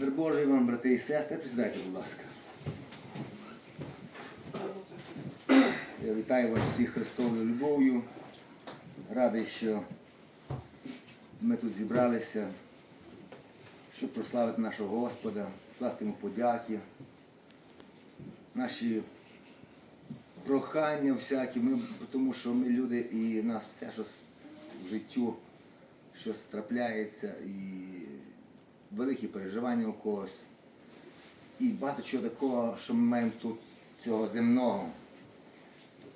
Мир Божий вам, брати і сестри, присідайте, будь ласка. Я вітаю вас всіх Христовою любов'ю. Радий, що ми тут зібралися, щоб прославити нашого Господа, скласти йому подяки, наші прохання всякі, ми, тому що ми люди і нас все, що в життю, щось трапляється, і великі переживання у когось. І багато чого такого, що ми маємо тут цього земного.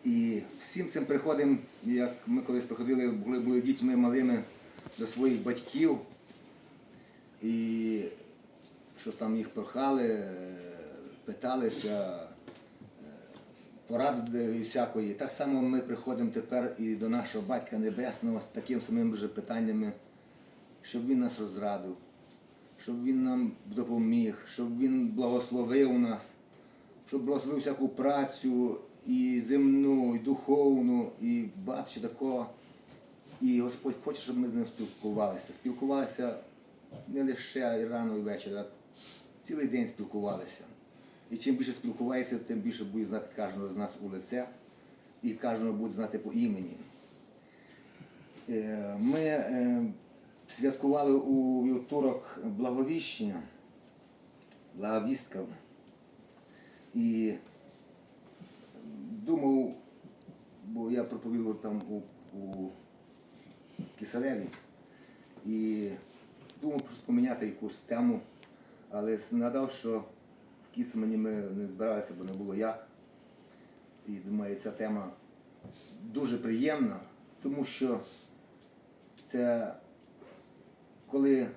І всім цим приходимо, як ми колись приходили, були, були дітьми малими до своїх батьків. І щось там їх прохали, питалися, е, поради всякої. Так само ми приходимо тепер і до нашого Батька Небесного з таким самим же питаннями, щоб він нас розрадив, щоб він нам допоміг, щоб він благословив нас, щоб благословив всяку працю і земну, і духовну, і багато такого. І Господь хоче, щоб ми з ним спілкувалися. Спілкувалися не лише рано і ввечері, а цілий день спілкувалися. І чим більше спілкувається, тим більше буде знати кожного з нас у лице і кожного буде знати по імені. Е, Ми е, святкували у вівторок благовіщення, благовістка. І думав, бо я проповідував там у, у Кисареві і думав просто поміняти якусь тему, але нагадав, що в Кіцмані ми не збиралися, бо не було як. І думаю, ця тема дуже приємна, тому що це коли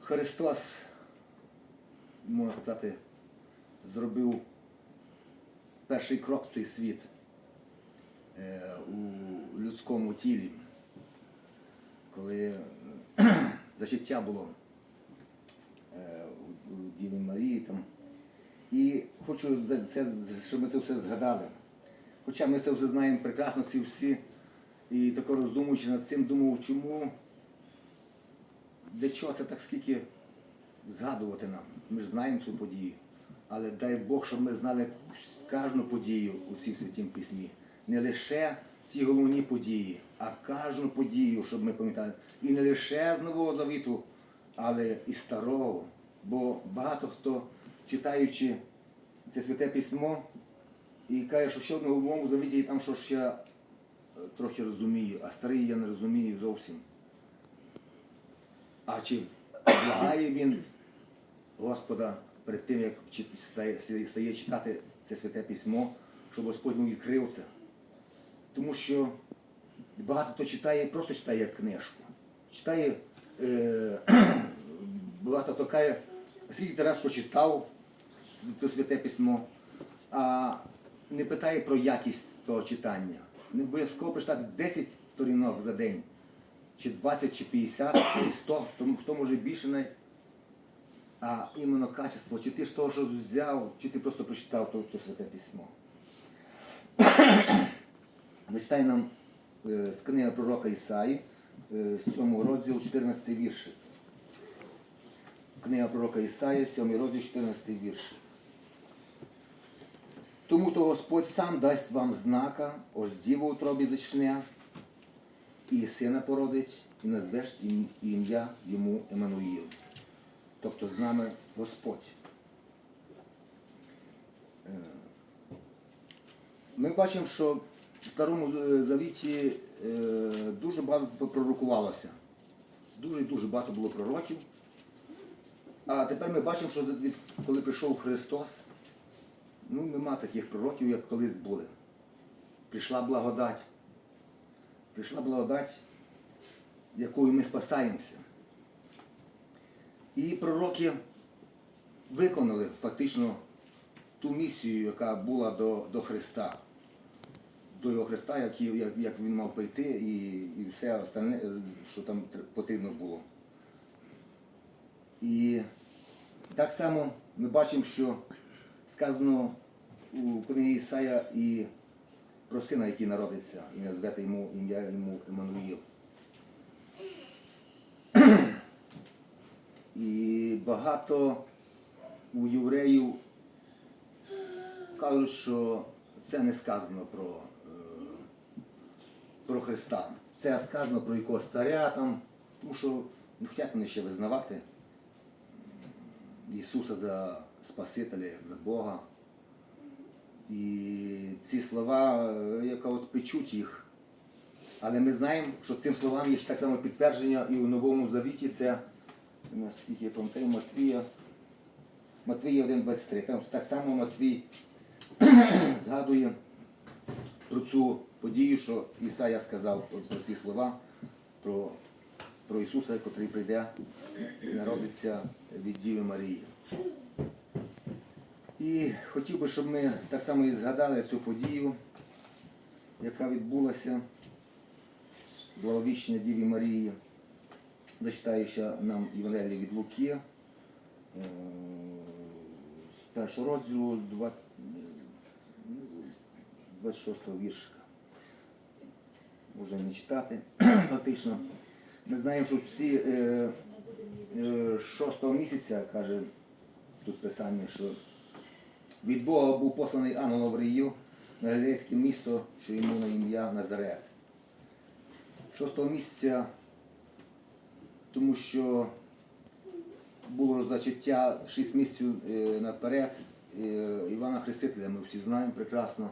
Христос, можна сказати, зробив перший крок в цей світ е, у людському тілі, коли е, зачаття було е, у- Діві Марії там. І хочу за це, щоб ми це все згадали. Хоча ми це вже знаємо прекрасно, ці всі, і тако роздумуючи над цим, думав, чому, для чого це так скільки згадувати нам. Ми ж знаємо цю подію. Але дай Бог, щоб ми знали кожну подію у цій святім письмі. Не лише ті головні події, а кожну подію, щоб ми пам'ятали. І не лише з Нового Завіту, але і старого. Бо багато хто, читаючи це святе письмо, і каже, що ще в Новому Завіті там що ще трохи розумію, а старий я не розумію зовсім. А чи благає він Господа перед тим, як стає, читати це святе письмо, щоб Господь йому відкрив це. Тому що багато хто читає, просто читає книжку. Читає, е, багато хто каже, скільки ти раз прочитав то святе письмо, а не питає про якість того читання. Не обов'язково прочитати 10 сторінок за день, чи 20, чи 50, чи 100, хто, хто може більше навіть. А іменно качество, чи ти з того, що взяв, чи ти просто прочитав то, то святе письмо. Зачитай нам е, з книги пророка Ісаї, е, 7 розділ, 14 вірш. Книга пророка Ісаї, 7 розділ, 14 вірш. Тому то Господь сам дасть вам знака, ось діва у утробі зачне, і сина породить, і назвеш ім'я йому Еммануїл. Тобто з нами Господь. Е, Ми бачимо, що в Старому е, Завіті е, дуже багато пророкувалося. Дуже-дуже багато було пророків. А тепер ми бачимо, що коли прийшов Христос, ну нема таких пророків, як колись були. Прийшла благодать. Прийшла благодать, якою ми спасаємося. І пророки виконали фактично ту місію, яка була до, до Христа. До його Христа, як, як, як він мав прийти, і, і все остальне, що там потрібно було. І так само ми бачимо, що сказано у книгі Ісая і про сина, який народиться, і назвете йому ім'я йому Еммануїл. І багато у євреїв кажуть, що це не сказано про, е, про Христа. Це сказано про якогось царя там, тому що не хочуть вони ще визнавати Ісуса за Спасителя, за Бога. І ці слова, яка от печуть їх. Але ми знаємо, що цим словам є так само підтвердження і у Новому Завіті це, наскільки я пам'ятаю, Матвія, Матвія 1.23. Там так само Матвій згадує про цю подію, що Ісая сказав про ці слова, про, про Ісуса, який прийде і народиться від Діви Марії. І хотів би, щоб ми так само і згадали цю подію, яка відбулася благовіщення Діві Марії. Зачитаю нам Євангеліє від Луки е, з першого розділу 20 26 віршика. Може не читати фактично. Ми знаємо, що всі е, е, шостого місяця, каже тут писання, що від Бога був посланий ангел Гавриїл на галілейське місто, що йому на ім'я Назарет. Шостого місяця, тому що було зачаття 6 місяців е, наперед е, Івана Хрестителя, ми всі знаємо прекрасно.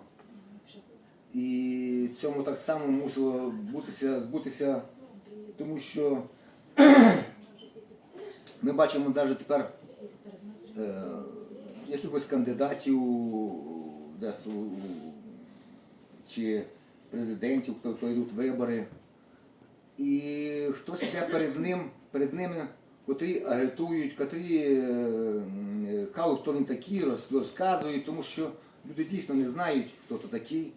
І цьому так само мусило збутися, збутися, тому що ми бачимо навіть тепер е, якихось кандидатів десь чи президентів, хто, хто йдуть вибори. І хтось йде перед ним, перед ними, котрі агітують, котрі е, кажуть, хто він такий, розказують, тому що люди дійсно не знають, хто то такий.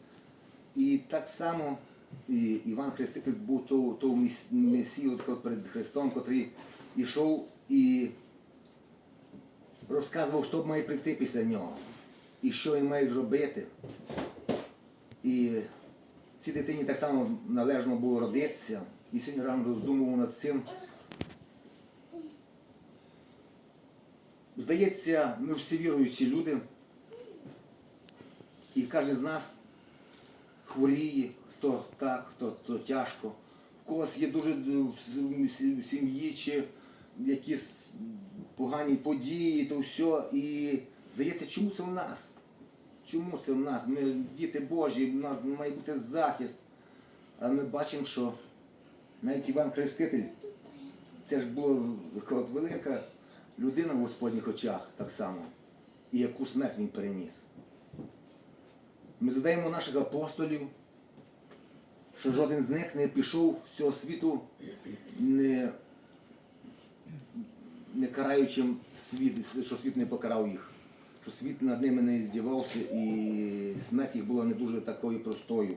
І так само і Іван Хреститель був то, то міс- месію перед Христом, котрий йшов і розказував, хто має прийти після нього, і що він має зробити. І цій дитині так само належно було родитися. І сьогодні рано роздумував над цим. Здається, ми всі віруючі люди, і кожен з нас хворіє, хто так, хто, хто тяжко. В когось є дуже в сім'ї чи якісь погані події, то все. І здається, чому це в нас? Чому це в нас? Ми діти Божі, в нас має бути захист. Але ми бачимо, що навіть Іван Хреститель, це ж була велика людина в Господніх очах так само. І яку смерть він переніс. Ми задаємо наших апостолів, що жоден з них не пішов з цього світу, не, не караючи світ, що світ не покарав їх, що світ над ними не здівався і смерть їх була не дуже такою простою.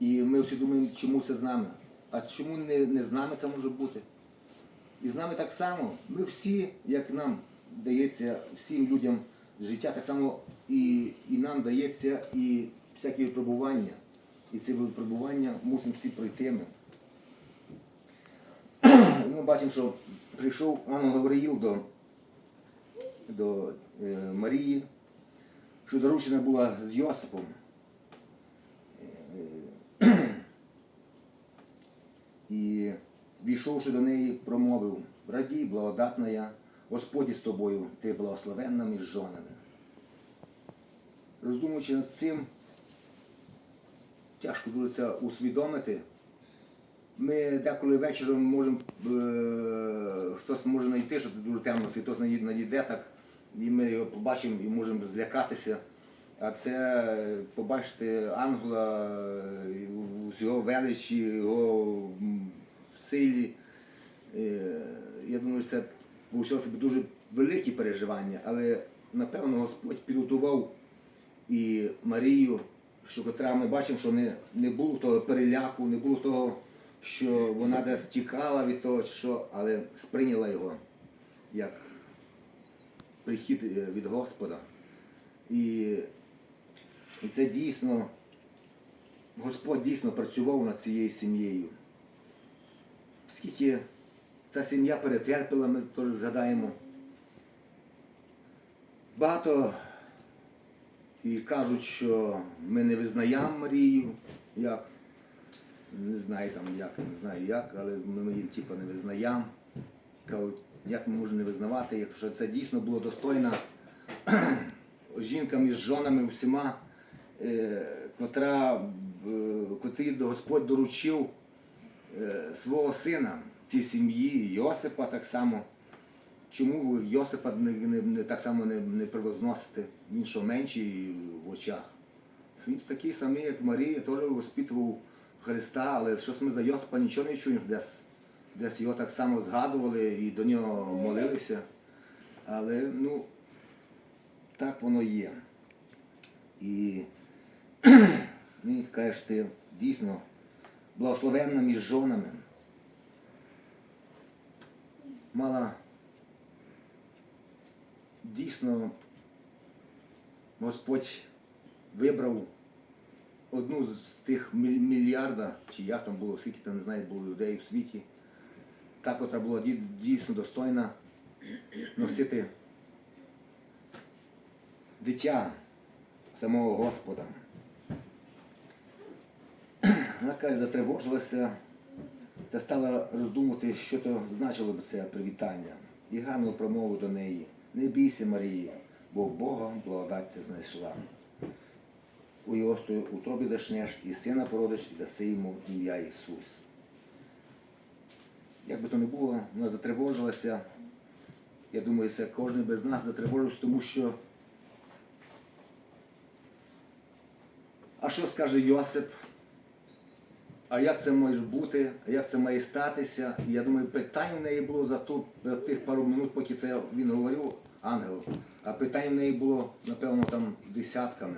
І ми всі думаємо, чому це з нами? А чому не, не з нами це може бути? І з нами так само. Ми всі, як нам дається, всім людям життя, так само і, і нам дається і всякі випробування. І ці випробування мусимо всі пройти. Ми бачимо, що прийшов Ангел Гавриїл до, до е, Марії, що заручена була з Йосипом. І війшовши до неї, промовив, радій, благодатна я, Господь із тобою, ти благословенна між жонами. Роздумуючи над цим, тяжко дуже це усвідомити. Ми деколи вечором можемо, е, хтось може знайти, що дуже темно, хтось надійде так, і ми його побачимо і можемо злякатися. А це побачити ангела е, у його величі, його силі. Е, Я думаю, це вийшло дуже великі переживання, але напевно Господь підготував і Марію, що котра ми бачимо, що не, не було того переляку, не було того, що вона десь тікала від того, що, але сприйняла його як прихід е, від Господа. І, і це дійсно, Господь дійсно працював над цією сім'єю. Скільки ця сім'я перетерпіла, ми теж згадаємо. Багато і кажуть, що ми не визнаємо Марію, як, не знаю там як, не знаю як, але ми, її типу, не визнаємо. Як ми можемо не визнавати, якщо це дійсно було достойно жінками, з жонами, всіма, е, котра, е, котрі Господь доручив е, свого сина цій сім'ї, Йосипа так само. Чому Йосипа не, не, не, так само не, не превозносите? Він що менший в очах. Він такий самий, як Марія, теж воспитував Христа, але щось ми за Йосипа нічого не чуємо, десь, десь його так само згадували і до нього молилися. Але ну, так воно є. І він каже, ти дійсно благословенна між жонами. Мала дійсно Господь вибрав одну з тих міль- мільярда, чи як там було, скільки там не знаю, було людей в світі, та, котра була дійсно достойна носити дитя самого Господа. Вона каже, затривожилася та стала роздумувати, що то значило б це привітання. І Ганна промовив до неї, не бійся, Марії, бо Бога благодать ти знайшла. У Йостою утробі дашнеш, і сина породиш, і даси йому ім'я Ісус. Як би то не було, вона затривожилася. Я думаю, це кожен без нас затривожився, тому що. А що скаже Йосип? А як це може бути, а як це має статися? І я думаю, питань в неї було за, ту, за тих пару минут, поки це він говорив, ангел, а питань в неї було, напевно, там десятками.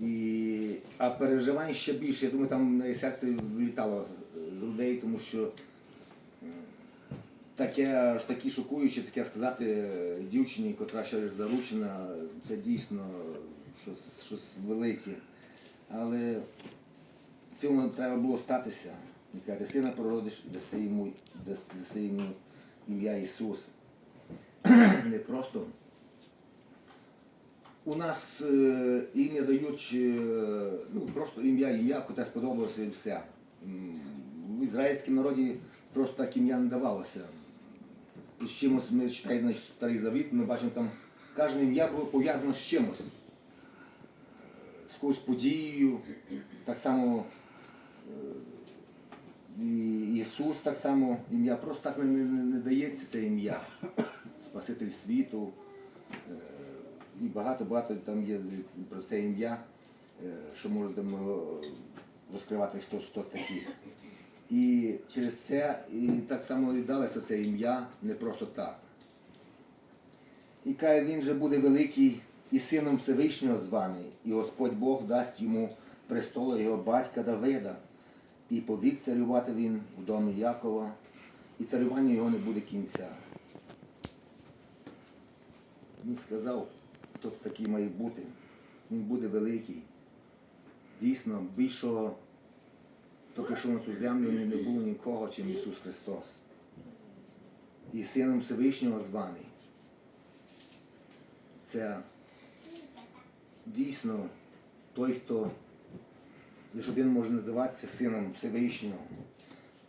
І, а переживань ще більше. Я думаю, там серце влітало з людей, тому що таке аж такі шокуючі, таке сказати дівчині, котра ще заручена, це дійсно щось, щось велике. Але цьому треба було статися. Він каже, сина прородиш і даси йому, дас- йому ім'я Ісус. Не просто. У нас е, ім'я дають е, ну, просто ім'я, ім'я, котре сподобалося і все. В ізраїльському народі просто так ім'я не давалося. З чимось ми читаємо старий завіт, ми бачимо там кожне ім'я було пов'язано з чимось. З якоюсь подією, так само і Ісус так само ім'я, просто так не, не, не дається це ім'я. Спаситель світу. Е, І багато-багато там є про це ім'я, е, що може там розкривати хтось, хтось такий. І через це і так само і далося це ім'я не просто так. І каже, він же буде великий і сином Всевишнього званий, і Господь Бог дасть йому престолу його батька Давида, і повік царювати він у домі Якова, і царювання його не буде кінця. Він сказав, це такий має бути. Він буде великий. Дійсно, більшого, хто прийшов на цю землю, не було нікого, чим Ісус Христос. І сином Всевишнього званий. Це дійсно той, хто лише один може називатися сином Всевишнього.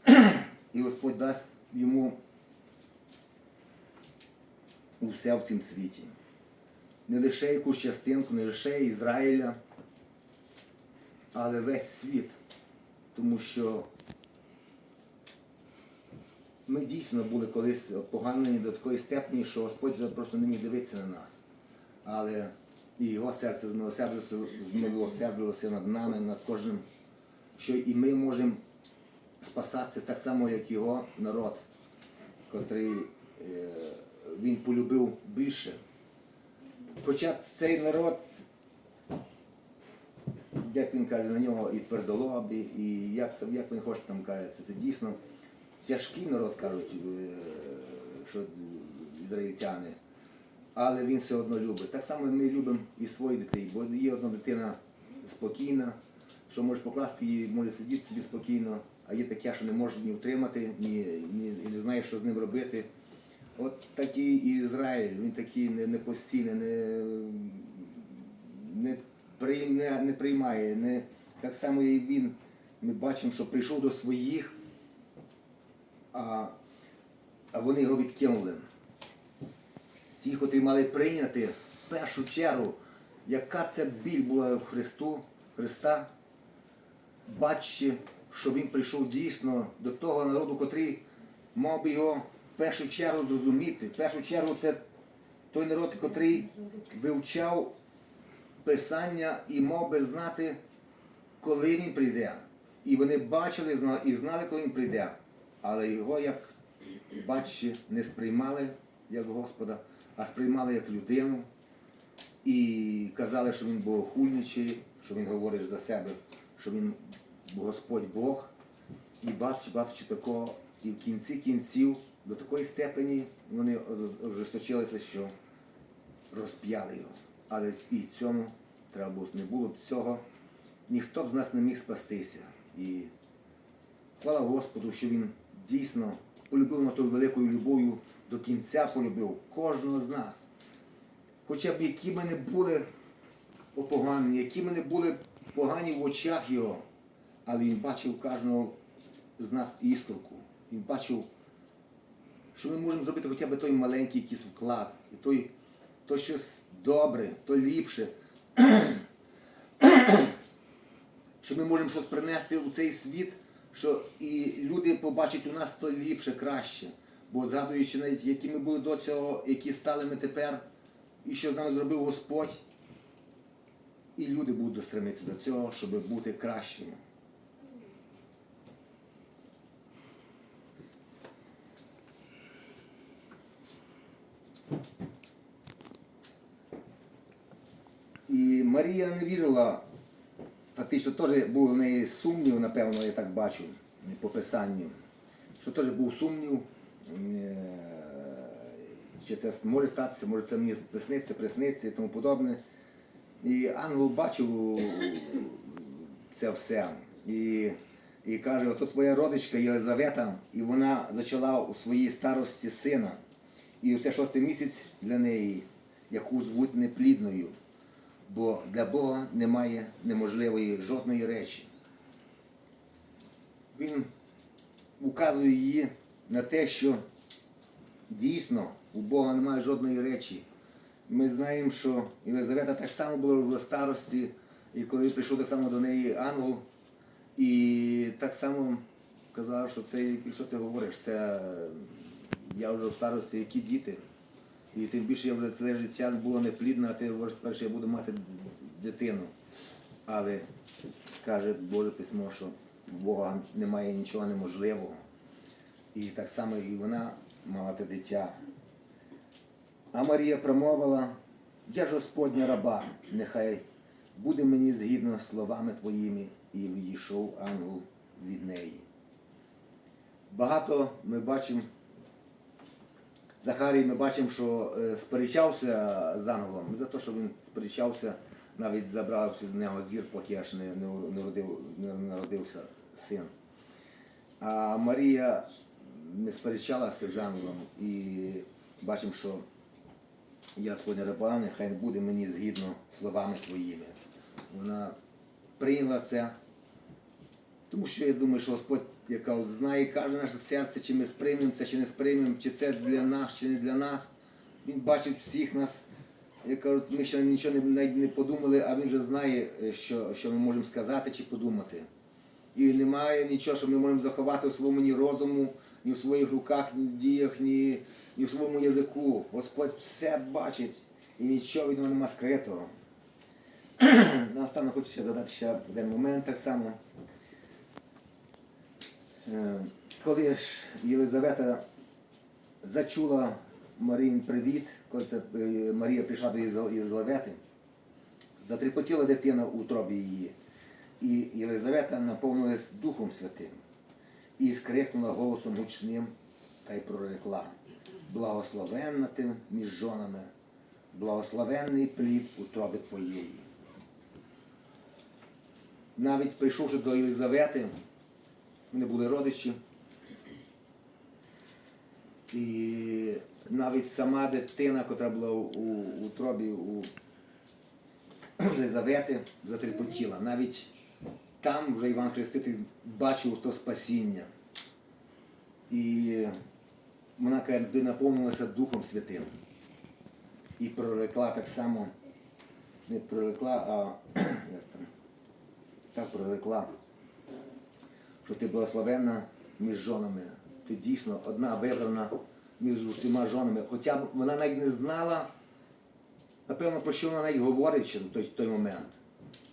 І Господь дасть йому усе в цім світі. Не лише якусь частинку, не лише Ізраїля, але весь світ. Тому що ми дійсно були колись поганені до такої степені, що Господь просто не міг дивитися на нас. Але і його серце змилосердилося, над нами, над кожним, що і ми можемо спасатися так само, як його народ, котрий е, він полюбив більше. Хоча цей народ, як він каже, на нього і твердолобі, і як, як він хоче там каже, це, дійсно тяжкий народ, кажуть, е, що ізраїльтяни. Але він все одно любить. Так само ми любимо і своїх дітей, бо є одна дитина спокійна, що може покласти її, може сидіти собі спокійно, а є таке, що не може ні втримати, ні, ні, не знає, що з ним робити. От такий і Ізраїль, він такий не, не постійний, не, не, прийм- не, не приймає. Не, так само і він. Ми бачимо, що прийшов до своїх, а, а вони його відкинули. Ті, котрі мали прийняти в першу чергу, яка це біль була в Христу, Христа, бачачи, що він прийшов дійсно до того народу, котрий мав би його першу чергу зрозуміти. В першу чергу це той народ, котрий вивчав Писання і мав би знати, коли він прийде. І вони бачили і знали, коли він прийде. Але його, як бачачи, не сприймали як Господа, а сприймали як людину. І казали, що він богохульничий, що він говорить за себе, що він Господь Бог. І бачачи, бачачи такого, і в кінці кінців до такої степені вони ожесточилися, що розп'яли його. Але і цьому треба було не було б цього. Ніхто б з нас не міг спастися. І хвала Господу, що він дійсно полюбив на тою великою любов'ю до кінця полюбив кожного з нас. Хоча б які ми не були опоганені, які ми не були погані в очах його, але він бачив кожного з нас іскорку. Він бачив, що ми можемо зробити хоча б той маленький якийсь вклад, і той, то щось добре, то ліпше. що ми можемо щось принести у цей світ, що і люди побачать у нас то ліпше, краще. Бо згадуючи навіть, які ми були до цього, які стали ми тепер, і що з нами зробив Господь, і люди будуть стремитися до цього, щоб бути кращими. І Марія не вірила, фактично теж був в неї сумнів, напевно, я так бачу, по писанню, що теж був сумнів, е, чи це може статися, може це мені присниться, присниться і тому подобне. І ангел бачив це все. І, і каже, ото твоя родичка Єлизавета, і вона зачала у своїй старості сина. І це шостий місяць для неї, яку звуть неплідною. Бо для Бога немає неможливої жодної речі. Він указує її на те, що дійсно у Бога немає жодної речі. Ми знаємо, що Єлизавета так само була вже в старості, і коли прийшов так само до неї ангел, і так само казав, що це, що ти говориш, це я вже в старості, які діти. І тим більше я вже ціле життя було неплідно, а ти говориш, перше я буду мати дитину. Але каже Боже письмо, що в Бога немає нічого неможливого. І так само і вона мала те дитя. А Марія промовила, я ж Господня раба, нехай буде мені згідно з словами твоїми, і відійшов ангел від неї. Багато ми бачимо, Захарій ми бачимо, що е, сперечався з ангелом. За те, що він сперечався, навіть забрав з нього зір, поки аж не, не, родив, не народився син. А Марія не сперечалася з ангелом і бачимо, що я Господня раба, нехай буде мені згідно словами твоїми. Вона прийняла це, тому що я думаю, що Господь, яка от знає каже наше серце, чи ми сприймемо це, чи не сприймемо, чи це для нас, чи не для нас. Він бачить всіх нас. Я кажу, ми ще нічого не, не подумали, а він вже знає, е, що, що ми можемо сказати чи подумати. І немає нічого, що ми можемо заховати у своєму ні розуму, ні в своїх руках, ні в діях, ні, ні в своєму язику. Господь все бачить і нічого від нього нема скритого. Наостанок хочу ще задати ще один момент так само. Е, Коли ж Єлизавета зачула Маріїн привіт, коли це е, Марія прийшла до Єлизавети, затрепотіла дитина у утробі її. І Єлизавета наповнилась Духом Святим і скрикнула голосом гучним та й прорекла. Благословенна ти між жонами, благословенний плід утроби твоєї. Навіть прийшовши до Єлизавети, Вони були родичі. І навіть сама дитина, яка була у, утробі у Єлизавети, затрепотіла. Навіть там вже Іван Хреститель бачив то спасіння. І вона каже, наповнилася Духом Святим. І прорекла так само, не прорекла, а як там, так прорекла, що ти благословенна між жонами. Ти дійсно одна вибрана між усіма жонами. Хоча б вона навіть не знала, напевно, про що вона навіть говорить ще в той, той момент.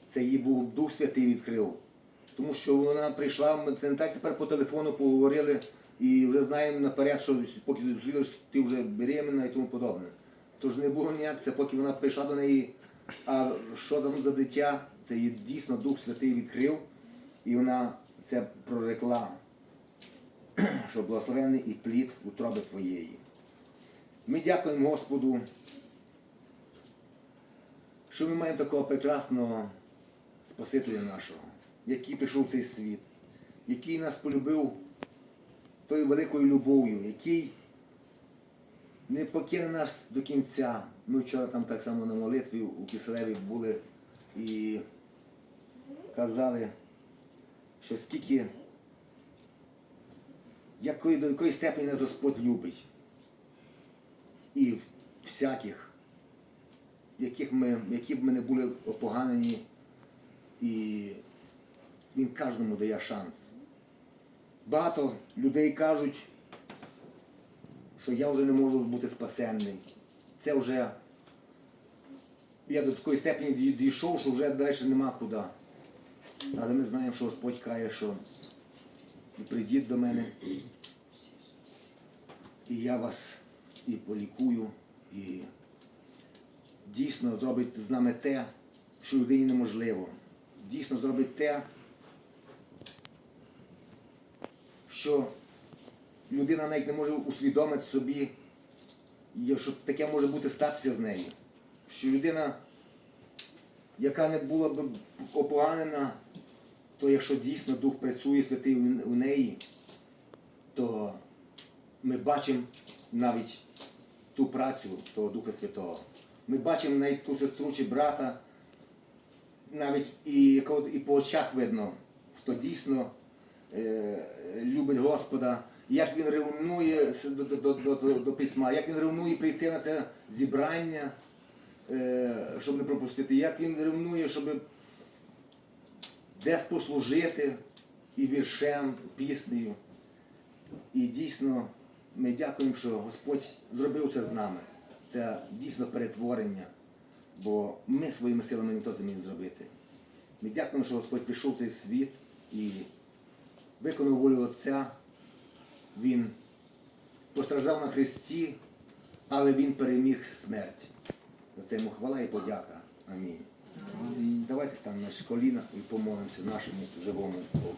Це їй був Дух Святий відкрив. Тому що вона прийшла, ми це не так тепер по телефону поговорили і вже знаємо наперед, що поки зустрілися, ти вже беременна і тому подобне. Тож не було ніяк, це поки вона прийшла до неї, а що там за дитя, це їй дійсно Дух Святий відкрив, і вона це прорекла, що благословений і плід утроби твоєї. Ми дякуємо Господу, що ми маємо такого прекрасного Спасителя нашого, який прийшов в цей світ, який нас полюбив тою великою любов'ю, який не покине нас до кінця. Ми вчора там так само на молитві у Киселеві були і казали, що скільки, якої, до якої степені нас Господь любить. І всяких, яких ми, які б ми не були опоганені, і він кожному дає шанс. Багато людей кажуть, що я вже не можу бути спасенний. Це вже я до такої степені дій- дійшов, що вже далі нема куди. Але ми знаємо, що Господь каже, що прийдіть до мене, і я вас і полікую, і дійсно зробить з нами те, що людині неможливо. Дійсно зробить те, що людина навіть не може усвідомити собі, що таке може бути статися з нею. Що людина, яка не була б опоганена, то якщо дійсно Дух працює святий у неї, то ми бачимо навіть ту працю того Духа Святого. Ми бачимо навіть ту сестру чи брата, навіть і, і по очах видно, хто дійсно е, любить Господа, як він ревнує до, до, до, до, до, письма, як він ревнує прийти на це зібрання, щоб не пропустити, як він ревнує, щоб десь послужити і віршем, піснею. І дійсно ми дякуємо, що Господь зробив це з нами. Це дійсно перетворення, бо ми своїми силами не то це зміг зробити. Ми дякуємо, що Господь прийшов в цей світ і виконав волю Отця. Він постраждав на Христі, але Він переміг смерть. За це йому хвала і подяка. Амінь. Давайте станемо на коліна і помолимося нашому живому Богу.